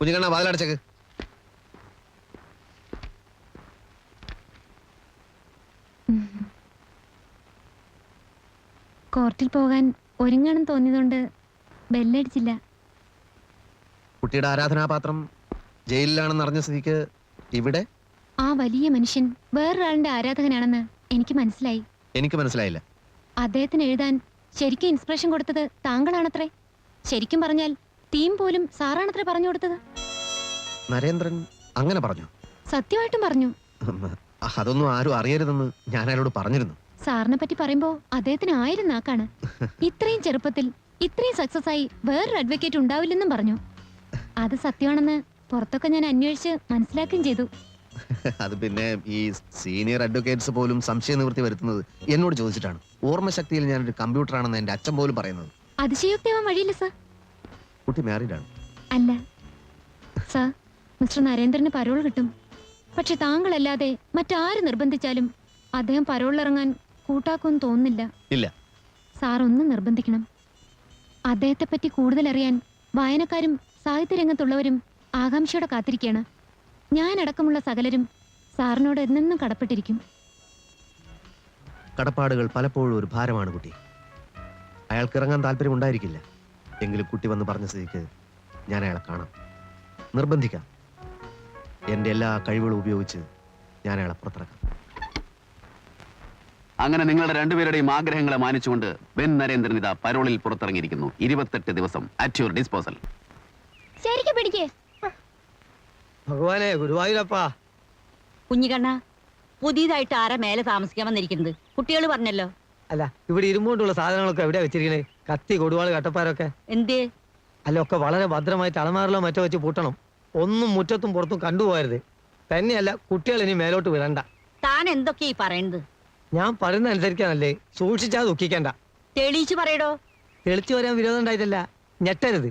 കുഞ്ഞുകണ്ണ വാതിലടച്ചേക്ക് കോർട്ടിൽ പോകാൻ ഒരുങ്ങണം തോന്നിയതുകൊണ്ട് ബെല്ലടിച്ചില്ല. കുട്ടിയുടെ ആരാധനാപാത്രം ജയിലിലാണെന്ന് അറിഞ്ഞ സ്ഥിതിക്ക് ഇവിടെ? ആ വലിയ മനുഷ്യൻ വേറൊരാളിന്റെ ആരാധകനാണെന്ന് എനിക്ക് മനസ്സിലായി. എനിക്ക് മനസ്സിലായില്ല. അദ്ദേഹത്തിന് എഴുതാൻ ശരിക്കും ഇൻസ്പിറേഷൻ കൊടുത്തത് താങ്കളാണത്രേ. ശരിക്കും പറഞ്ഞാൽ തീം പോലും സാറാണത്രേ പറഞ്ഞു കൊടുത്തത്? നരേന്ദ്രൻ അങ്ങനെ പറഞ്ഞു. സത്യമായിട്ടും പറഞ്ഞു. അതൊന്നും ആരും അറിയരുതെന്ന് ഞാൻ അയാളോട് പറഞ്ഞിരുന്നു. സാറിനെ പറ്റി പറയുമ്പോ അദ്ദേഹത്തിന് ആയിരം നാക്കാണ്. ഇത്രയും ചെറുപ്പത്തിൽ ഇത്രയും സക്സസ് ആയി വേറൊരു അഡ്വക്കേറ്റ് ഉണ്ടാവില്ലെന്നും പറഞ്ഞു. അത് സത്യമാണെന്ന് പുറത്തൊക്കെ ഞാൻ അന്വേഷിച്ച് മനസ്സിലാക്കുകയും ചെയ്തു. അത് പിന്നെ ഈ സീനിയർ അഡ്വക്കേറ്റ്സ് പോലും സംശയ നിവൃത്തി വരുത്തുന്നത് എന്നോട് ചോദിച്ചിട്ടാണ്. ഓർമ്മ ശക്തിയിൽ ഓർമ്മശക്തിയിൽ ഞാനൊരു കമ്പ്യൂട്ടറാണെന്ന് എന്റെ അച്ഛൻ പോലും പറയുന്നത്. അതിശയോക്തി ആവാൻ വഴിയില്ല സർ കുട്ടി മാരീഡ് ആണ്. അല്ല. സർ മിസ്റ്റർ നരേന്ദ്രന് പരോൾ കിട്ടും. പക്ഷെ താങ്കളല്ലാതെ മറ്റാര് നിർബന്ധിച്ചാലും അദ്ദേഹം പരോളിറങ്ങാൻ കൂട്ടാക്കുമെന്ന് തോന്നുന്നില്ല. ഇല്ല. സാർ ഒന്ന് നിർബന്ധിക്കണം. അദ്ദേഹത്തെ പറ്റി കൂടുതൽ അറിയാൻ വായനക്കാരും സാഹിത്യരംഗത്തുള്ളവരും ആകാംക്ഷയോടെ കാത്തിരിക്കുകയാണ്. ഞാനടക്കമുള്ള സകലരും സാറിനോട് എന്നെന്നും കടപ്പെട്ടിരിക്കും. കടപ്പാടുകൾ പലപ്പോഴും ഒരു ഭാരമാണ് കുട്ടി. അയാൾക്ക് ഇറങ്ങാൻ താല്പര്യം ഉണ്ടായിരിക്കില്ല എങ്കിലും കുട്ടി വന്ന് പറഞ്ഞ സ്ഥിതിക്ക് ഞാൻ അയാളെ കാണാം. നിർബന്ധിക്കാം. എന്റെ എല്ലാ കഴിവുകളും ഉപയോഗിച്ച് ഞാൻ അയാളെ പുറത്തിറക്കാം. അങ്ങനെ നിങ്ങളുടെ രണ്ടുപേരുടെയും ആഗ്രഹങ്ങളെ മാനിച്ചുകൊണ്ട് ബെൻ നരേന്ദ്രൻ ഇതാ പരോളിൽ പുറത്തിറങ്ങിയിരിക്കുന്നു. ഇരുപത്തെട്ട് ദിവസം അറ്റ് യുവർ ഡിസ്പോസൽ ശരിക്കും പിടിക്ക്. ഭഗവാനെ ഗുരുവായൂരപ്പാ. കുഞ്ഞിക്കണ്ണ പുതിയതായിട്ട് ആരാ മേലെ താമസിക്കാൻ വന്നിരിക്കുന്നത്? കുട്ടികൾ പറഞ്ഞല്ലോ. അല്ല ഇവിടെ ഇരുമ്പുകൊണ്ടുള്ള സാധനങ്ങളൊക്കെ എവിടെയാ വെച്ചിരിക്കണേ? കത്തി കൊടുവാൾ കട്ടപ്പാരൊക്കെ. എന്തേ? അല്ല ഒക്കെ വളരെ ഭദ്രമായിട്ട് അളമാറിലോ മറ്റോ വെച്ച് പൂട്ടണം. ഒന്നും മുറ്റത്തും പുറത്തും കണ്ടുപോകരുത് തന്നെയല്ല കുട്ടികൾ ഇനി മേലോട്ട് വിടണ്ട. താൻ എന്തൊക്കെയാ ഈ പറയുന്നത്? ഞാൻ പറയുന്ന അനുസരിക്കാനല്ലേ. സൂക്ഷിച്ചാ ദുഃഖിക്കണ്ട. തെളിയിച്ച് പറയടോ. തെളിച്ചു വരാൻ വിരോധം ഉണ്ടായിട്ടല്ല. ഞെട്ടരുത്.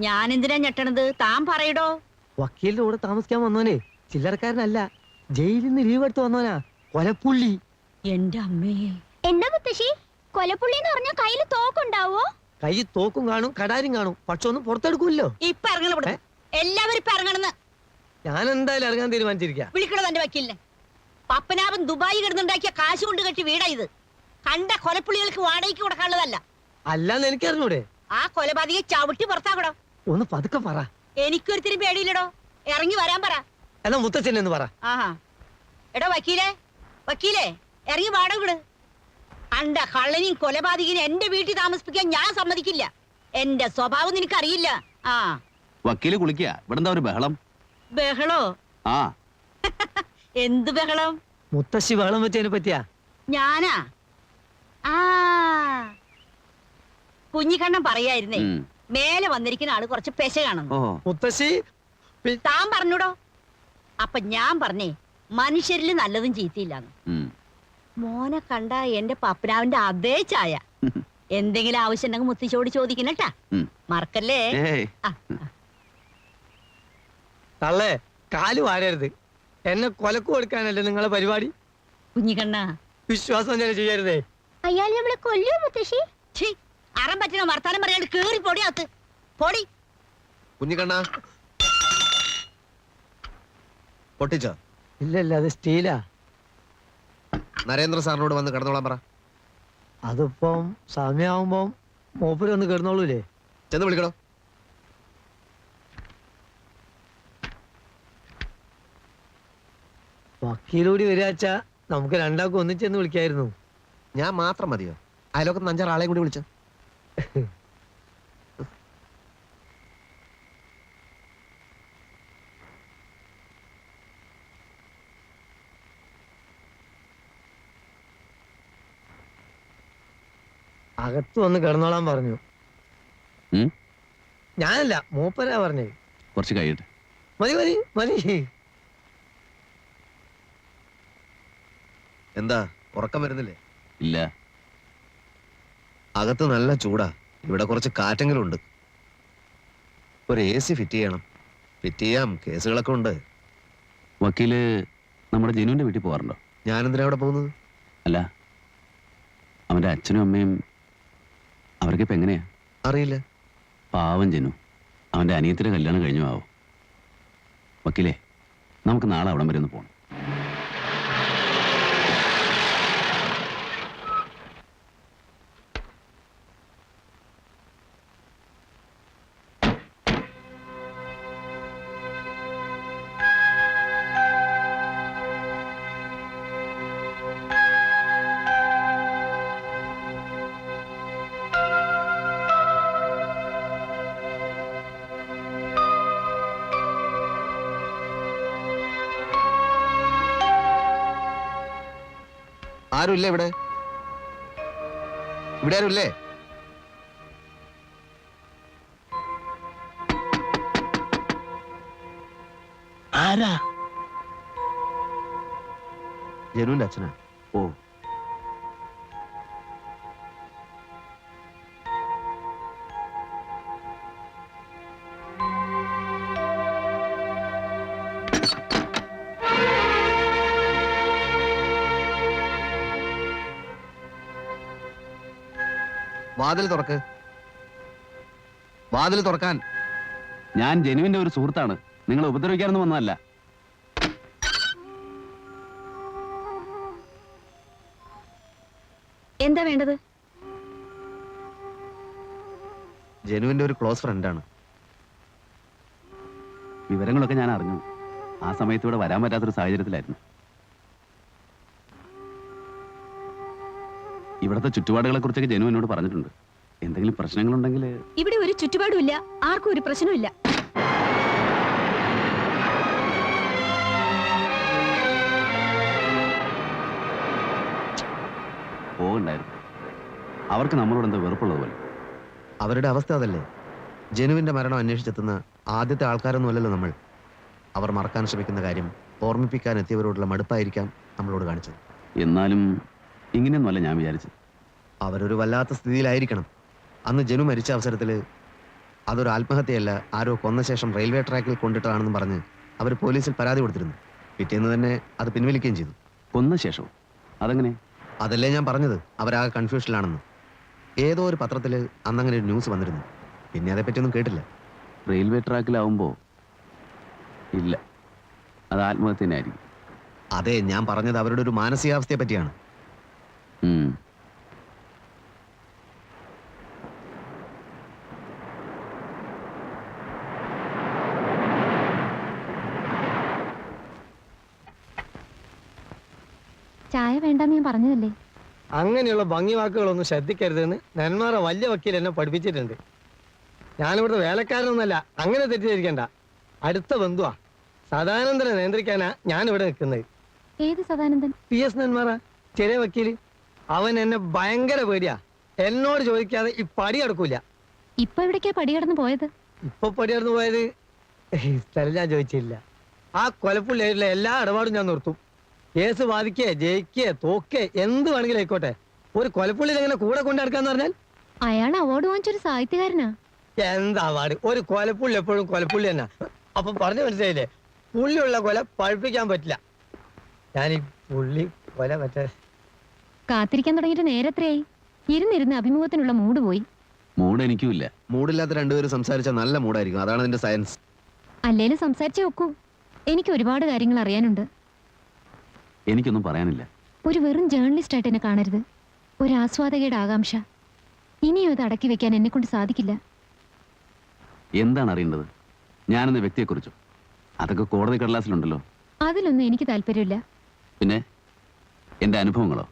ഞാൻ എന്തിനാ ഞെട്ടണത്? താൻ പറയടോ. വക്കീലിന്റെ കൂടെ താമസിക്കാൻ വന്നോനെ ചില്ലറക്കാരനല്ല. ജയിലിൽ നിന്ന് ലീവ് എടുത്ത് വന്നോനാ കൊലപ്പുള്ളി. എന്റെ അമ്മേ. എന്താ മുത്തശ്ശി? കൊലപ്പുള്ളി എന്ന് പറഞ്ഞാൽ കയ്യിൽ തോക്കുണ്ടാവോ? കൈ തോക്കും കാണും കടാരും കാണും. പക്ഷെ ഒന്നും പുറത്തെടുക്കൂല്ലോ. ഇപ്പൊ ഇറങ്ങണം ഇവിടെ. എല്ലാവരും ഇപ്പൊ ഇറങ്ങണെന്ന് ഞാൻ എന്തായാലും ഇറങ്ങാൻ തീരുമാനിച്ചിരിക്കാം. വിളിക്കണോ തന്റെ വക്കീലിനെ? പപ്പനാഭൻ ദുബായി കിടന്നുണ്ടാക്കിയ കാശ് കൊണ്ട് കെട്ടി വീടാ ഇത്. കണ്ട കൊലപ്പുള്ളികൾക്ക് വാടകയ്ക്ക് കൊടുക്കാനുള്ളതല്ല. അല്ലാന്ന് എനിക്കറിഞ്ഞൂടെ. ആ കൊലപാതകയെ ചവിട്ടി പുറത്താക്കടോ ഒന്ന് പതുക്കെ പറ. എനിക്കൊരുത്തിരി പേടിയില്ലടോ. ഇറങ്ങി വരാൻ പറ. എന്നാ മുത്തച്ഛൻ എന്ന് പറ. ആഹാ. എടോ വക്കീലേ വക്കീലേ ഇറങ്ങി വാടക വിട്. അണ്ട കള്ളനെയും കൊലപാതകനും എന്റെ വീട്ടിൽ താമസിപ്പിക്കാൻ ഞാൻ സമ്മതിക്കില്ല. എന്റെ സ്വഭാവം നിനക്കറിയില്ല. ആ. വക്കീൽ കുളിക്കുക ഇവിടെ എന്താ ഒരു ബഹളം? ബഹളോ? ആ. എന്ത് ബഹളം? മുത്തശ്ശി ബഹളം വെച്ചതിനെ പറ്റിയാ? ഞാനാ? ആ. കുഞ്ഞിക്കണ്ണം പറയായിരുന്നേ ഉം. മേലെ വന്നിരിക്കുന്ന ആൾ കുറച്ച് പെശ കാണുന്നു. ഓ മുത്തശ്ശി താൻ പറഞ്ഞൂടോ? അപ്പൊ ഞാൻ പറഞ്ഞേ മനുഷ്യരിൽ നല്ലതും ചീത്തയില്ലാന്ന്. ഉം. മോനെ കണ്ട എന്റെ പപ്പനാവിന്റെ അതേ ചായ. എന്തെങ്കിലും ആവശ്യം ഉണ്ടെങ്കിൽ മുത്തിച്ചോട് ചോദിക്കണട്ടാ. മറക്കല്ലേ? തള്ളേ കാൽ വാരരുത്. എന്നെ കൊലക്കു കൊടുക്കാനല്ലേ നിങ്ങളെ പരിപാടി? കുഞ്ഞിക്കണ്ണ. വിശ്വാസം തന്നെ ചെയ്യരുതേ. അയാൾ നമ്മളെ കൊല്ലോ മുത്തശ്ശി? അറം പറ്റുന്ന വർത്താനം പറയാണ്ട് കേറി പൊടി അകത്ത്. പൊടി. കുഞ്ഞിക്കണ്ണ. പൊട്ടിച്ചോ? ഇല്ല ഇല്ല അത് സ്റ്റീലാ. നരേന്ദ്ര സാറിനോട് വന്ന് കിടന്നോളാം പറ. അതിപ്പം സമയാവുമ്പം മൂപ്പര് വന്ന് കിടന്നോളൂലേ? ചെന്ന് വിളിക്കണോ വക്കീലൂടി വരാച്ച നമുക്ക് രണ്ടാൾക്കും ഒന്നിച്ചെന്ന് വിളിക്കായിരുന്നു. ഞാൻ മാത്രം മതിയോ? അയലോക്കത്ത് അഞ്ചാറ് ആളെയും കൂടി വിളിച്ചു. അകത്ത് വന്ന് കിടന്നോളാൻ പറഞ്ഞു? ഞാനല്ല മൂപ്പരാ പറഞ്ഞത്. കുറച്ച് കഴിയട്ടെ. മതി മതി മതി. എന്താ ഉറക്കം വരുന്നില്ലേ? ഇല്ല. അകത്ത് നല്ല ചൂടാ. ഇവിടെ കുറച്ച് കാറ്റെങ്കിലും ഉണ്ട് ഒരു എ സി ഫിറ്റ് ചെയ്യണം. ഫിറ്റ് ചെയ്യാം കേസുകളൊക്കെ ഉണ്ട്. വക്കീൽ നമ്മുടെ ജനുവിന്റെ വീട്ടിൽ പോകാറുണ്ടോ ഞാനെന്തിനാ അവിടെ പോകുന്നത്? അല്ല. അവന്റെ അച്ഛനും അമ്മയും അവർക്ക് ഇപ്പൊ എങ്ങനെയാ? അറിയില്ല. പാവം ജനു. അവന്റെ അനിയത്തിന്റെ കല്യാണം കഴിഞ്ഞു ആവോ. വക്കീലേ നമുക്ക് നാളെ അവിടം വരെ ഒന്ന് പോകണം ആരുമില്ലേ ഇവിടെ? ഇവിടെ ആരുമില്ലേ? ആരാ? ജനുവിന്റെ അച്ഛനാ. ഓ. വാതിൽ തുറക്ക്. വാതിൽ തുറക്കാൻ. ഞാൻ ജനുവിന്റെ ഒരു സുഹൃത്താണ്. നിങ്ങൾ ഉപദ്രവിക്കാനൊന്നും വന്നതല്ല. എന്താ വേണ്ടത്? ജനുവിന്റെ ഒരു ക്ലോസ് ഫ്രണ്ടാണ്. വിവരങ്ങളൊക്കെ ഞാൻ അറിഞ്ഞു. ആ സമയത്ത് ഇവിടെ വരാൻ പറ്റാത്തൊരു സാഹചര്യത്തിലായിരുന്നു. ഇവിടുത്തെ ചുറ്റുപാടുകളെ കുറിച്ചൊക്കെ ജനു എന്നോട് പറഞ്ഞിട്ടുണ്ട്. എന്തെങ്കിലും പ്രശ്നങ്ങളുണ്ടെങ്കിൽ ഇവിടെ ഒരു ചുറ്റുപാടും ഇല്ല ആർക്കും ഒരു പ്രശ്നമില്ല പോകണ്ടായിരുന്നു. അവർക്ക് നമ്മളോട് എന്താ വെറുപ്പുള്ളത് പോലെ? അവരുടെ അവസ്ഥ അതല്ലേ? ജനുവിന്റെ മരണം അന്വേഷിച്ചെത്തുന്ന ആദ്യത്തെ ആൾക്കാരൊന്നും അല്ലല്ലോ നമ്മൾ. അവർ മറക്കാൻ ശ്രമിക്കുന്ന കാര്യം ഓർമ്മിപ്പിക്കാൻ എത്തിയവരോടുള്ള മടുപ്പായിരിക്കാം നമ്മളോട് കാണിച്ചത്. എന്നാലും ഇങ്ങനെയൊന്നുമല്ല ഞാൻ വിചാരിച്ചത്. അവരൊരു വല്ലാത്ത സ്ഥിതിയിലായിരിക്കണം. അന്ന് ജനു മരിച്ച അവസരത്തിൽ അതൊരു ആത്മഹത്യയല്ല ആരോ കൊന്ന ശേഷം റെയിൽവേ ട്രാക്കിൽ കൊണ്ടിട്ടതാണെന്ന് പറഞ്ഞ് അവർ പോലീസിൽ പരാതി കൊടുത്തിരുന്നു. പിറ്റേന്ന് തന്നെ അത് പിൻവലിക്കുകയും ചെയ്തു. കൊന്ന ശേഷം അതെങ്ങനെ? അതല്ലേ ഞാൻ പറഞ്ഞത്. അവരാകെ കൺഫ്യൂഷനിലാണെന്ന്. ഏതോ ഒരു പത്രത്തിൽ അന്നങ്ങനെ ഒരു ന്യൂസ് വന്നിരുന്നു. പിന്നെ അതേപ്പറ്റിയൊന്നും കേട്ടില്ല. റെയിൽവേ ട്രാക്കിലാവുമ്പോൾ ഇല്ല. അത് ആത്മഹത്യനായിരിക്കും അതെ ഞാൻ പറഞ്ഞത് അവരുടെ ഒരു മാനസികാവസ്ഥയെ പറ്റിയാണ്. ചായ വേണ്ടെന്ന് ഞാൻ പറഞ്ഞതല്ലേ? അങ്ങനെയുള്ള ഭംഗി വാക്കുകളൊന്നും ശ്രദ്ധിക്കരുതെന്ന് നന്മാറ വലിയ വക്കീൽ എന്നെ പഠിപ്പിച്ചിട്ടുണ്ട്. ഞാനിവിടുത്തെ വേലക്കാരനൊന്നല്ല അങ്ങനെ തെറ്റിദ്ധരിക്കണ്ട. അടുത്ത ബന്ധുവാ. സദാനന്ദനെ നിയന്ത്രിക്കാനാ ഞാൻ ഇവിടെ നിൽക്കുന്നത്. ഏത് സദാനന്ദൻ? പി എസ് നന്മാറ ചെറിയ വക്കീൽ. അവൻ എന്നെ ഭയങ്കര പേടിയാ. എന്നോട് ചോദിക്കാതെ ഈ പടി അടക്കൂല ഇപ്പൊ എവിടേക്കാ പടികടന്ന് പോയത്? ഇപ്പൊ പടി കടന്നു പോയത്? സ്ഥലം ഞാൻ ചോദിച്ചില്ല. ആ കൊലപ്പുള്ളിയായിട്ടുള്ള എല്ലാ ഇടപാടും ഞാൻ നിർത്തും. കേസ് വാദിക്കേ ജയിക്കേ തോക്കേ എന്ത് വേണമെങ്കിലും ആയിക്കോട്ടെ. ഒരു കൊലപ്പുള്ളിയിൽ എങ്ങനെ കൂടെ കൊണ്ടു നടക്കാന്ന് പറഞ്ഞാൽ? അയാൾ അവാർഡ് വാങ്ങിച്ചൊരു സാഹിത്യകാരനാ. എന്താ അവാർഡ് ഒരു കൊലപ്പുള്ളി എപ്പോഴും കൊലപ്പുള്ളി തന്നെ. അപ്പൊ പറഞ്ഞു മനസ്സിലായില്ലേ? പുള്ളിയുള്ള കൊല പഴുപ്പിക്കാൻ പറ്റില്ല. ഞാൻ ഈ പുള്ളി കൊല മറ്റേ കാത്തിരിക്കാൻ തുടങ്ങിയിട്ട് നേരത്രയായി ഇരുന്നിരുന്ന് അഭിമുഖത്തിനുള്ള മൂഡ് പോയി. മൂഡ് എനിക്കും ഇല്ല മൂടില്ലാത്ത രണ്ടുപേരും സംസാരിച്ചാൽ നല്ല മൂഡായിരിക്കും. അതാണ് അതിന്റെ സയൻസ് അല്ലേലും സംസാരിച്ചേ ഒക്കൂ. എനിക്ക് ഒരുപാട് കാര്യങ്ങൾ അറിയാനുണ്ട്. എനിക്കൊന്നും പറയാനില്ല. ഒരു വെറും ജേർണലിസ്റ്റ് ആയിട്ട് എന്നെ കാണരുത്. ഒരു ആസ്വാദകയുടെ ആകാംക്ഷ. ഇനിയും ഇത് അടക്കി വെക്കാൻ എന്നെ കൊണ്ട് സാധിക്കില്ല. എന്താണ് അറിയേണ്ടത് ഞാനെന്ന വ്യക്തിയെക്കുറിച്ചോ? അതൊക്കെ കോടതി കടലാസിലുണ്ടല്ലോ. അതിലൊന്നും എനിക്ക് താല്പര്യമില്ല. പിന്നെ എന്റെ അനുഭവങ്ങളോ?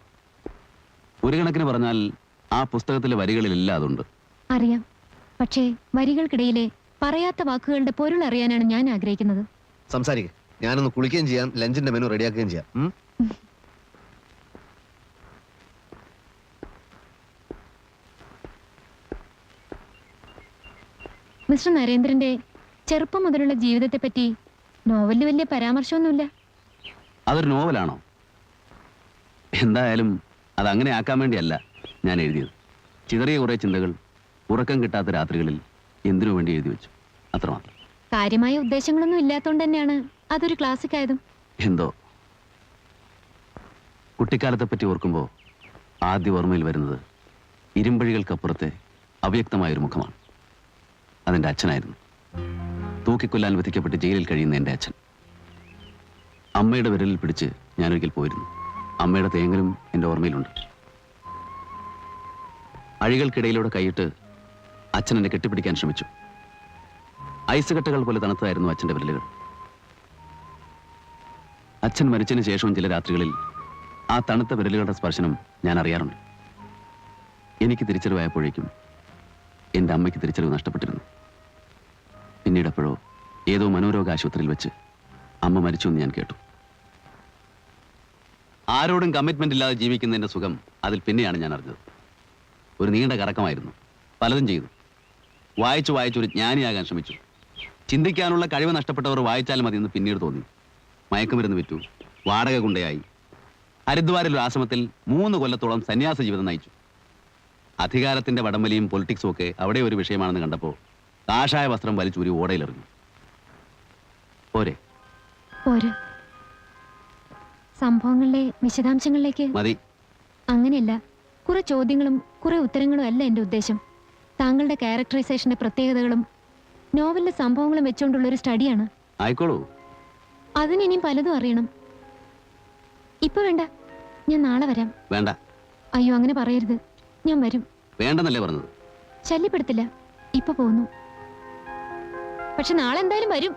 ഒരു കണക്കിന് പറഞ്ഞാൽ ആ പുസ്തകത്തിലെ വരികളിലില്ല അതുണ്ട്. അറിയാം. പക്ഷേ വരികൾക്കിടയിലെ പറയാത്ത വാക്കുകളുടെ പൊരുൾ അറിയാനാണ് ഞാൻ ആഗ്രഹിക്കുന്നത്. സംസാരിക്കുക ഞാനൊന്ന് കുളിക്കുകയും ചെയ്യാം ലഞ്ചിന്റെ മെനു റെഡിയാക്കുകയും ചെയ്യാം. ഉം? മിസ്റ്റർ നരേന്ദ്രന്റെ ചെറുപ്പം മുതലുള്ള ജീവിതത്തെ പറ്റി നോവലിന് വലിയ പരാമർശമൊന്നുമില്ല. അതൊരു നോവലാണോ? എന്തായാലും അത് അങ്ങനെ ആക്കാൻ വേണ്ടിയല്ല ഞാൻ എഴുതിയത്. ചിതറിയ കുറേ ചിന്തകൾ ഉറക്കം കിട്ടാത്ത രാത്രികളിൽ എന്തിനു വേണ്ടി എഴുതി വെച്ചു? അത്രമാത്രം. കാര്യമായ ഉദ്ദേശങ്ങളൊന്നും ഇല്ലാത്തതുകൊണ്ട് തന്നെയാണ് അതൊരു ക്ലാസിക് ആയതും എന്തോ? കുട്ടിക്കാലത്തെ പറ്റി ഓർക്കുമ്പോൾ ആദ്യ ഓർമ്മയിൽ വരുന്നത് ഇരുമ്പഴികൾക്കപ്പുറത്തെ അവ്യക്തമായൊരു മുഖമാണ്. അതെന്റെ അച്ഛനായിരുന്നു. തൂക്കിക്കൊല്ലാൻ വിധിക്കപ്പെട്ട് ജയിലിൽ കഴിയുന്ന എന്റെ അച്ഛൻ. അമ്മയുടെ വിരലിൽ പിടിച്ച് ഞാനൊരിക്കൽ പോയിരുന്നു. അമ്മയുടെ തേങ്ങലും എന്റെ ഓർമ്മയിലുണ്ട്. അഴികൾക്കിടയിലൂടെ കൈയിട്ട് അച്ഛൻ എന്നെ കെട്ടിപ്പിടിക്കാൻ ശ്രമിച്ചു. ഐസ് കട്ടകൾ പോലെ തണുത്തതായിരുന്നു അച്ഛന്റെ വിരലുകൾ. അച്ഛൻ മരിച്ചതിന് ശേഷവും ചില രാത്രികളിൽ ആ തണുത്ത വിരലുകളുടെ സ്പർശനം ഞാൻ അറിയാറുണ്ട്. എനിക്ക് തിരിച്ചറിവായപ്പോഴേക്കും എന്റെ അമ്മയ്ക്ക് തിരിച്ചറിവ് നഷ്ടപ്പെട്ടിരുന്നു. പിന്നീട് എപ്പോഴോ ഏതോ മനോരോഗ ആശുപത്രിയിൽ വെച്ച് അമ്മ മരിച്ചു എന്ന് ഞാൻ കേട്ടു. ആരോടും കമ്മിറ്റ്മെന്റ് ഇല്ലാതെ ജീവിക്കുന്നതിന്റെ സുഖം അതിൽ പിന്നെയാണ് ഞാൻ അറിഞ്ഞത്. ഒരു നീണ്ട കറക്കമായിരുന്നു. പലതും ചെയ്തു. വായിച്ചു വായിച്ചു ഒരു ജ്ഞാനിയാകാൻ ശ്രമിച്ചു. ചിന്തിക്കാനുള്ള കഴിവ് നഷ്ടപ്പെട്ടവർ വായിച്ചാൽ മതി എന്ന് പിന്നീട് തോന്നി. മയക്കുമരുന്ന് വിറ്റു. വാടക കൊണ്ടയായി ഹരിദ്വാരിൽ ഒരു ആശ്രമത്തിൽ മൂന്ന് കൊല്ലത്തോളം സന്യാസ ജീവിതം നയിച്ചു. അധികാരത്തിന്റെ വടംവലിയും പൊളിറ്റിക്സും ഒക്കെ അവിടെ ഒരു വിഷയമാണെന്ന് കണ്ടപ്പോൾ കാഷായ വസ്ത്രം വലിച്ചൂരി ഓടയിലെറിഞ്ഞു പോരെ. പോര്. സംഭവങ്ങളിലെ വിശദാംശങ്ങളിലേക്ക്. മതി. അങ്ങനെയല്ല കുറെ ചോദ്യങ്ങളും കുറെ ഉത്തരങ്ങളും അല്ല എന്റെ ഉദ്ദേശം. താങ്കളുടെ ക്യാരക്ടറൈസേഷന്റെ പ്രത്യേകതകളും നോവലിലെ സംഭവങ്ങളും വെച്ചുകൊണ്ടുള്ള ഒരു സ്റ്റഡിയാണ് ആയിക്കോളൂ. പലതും അറിയണം. ഇപ്പൊ വേണ്ട. ഞാൻ നാളെ വരാം. വേണ്ട. അയ്യോ അങ്ങനെ പറയരുത്. ഞാൻ വരും. വേണ്ടെന്നല്ലേ പറഞ്ഞത്? ശല്യപ്പെടുത്തില്ല. ഇപ്പൊ പോന്നു. പക്ഷെ നാളെ എന്തായാലും വരും.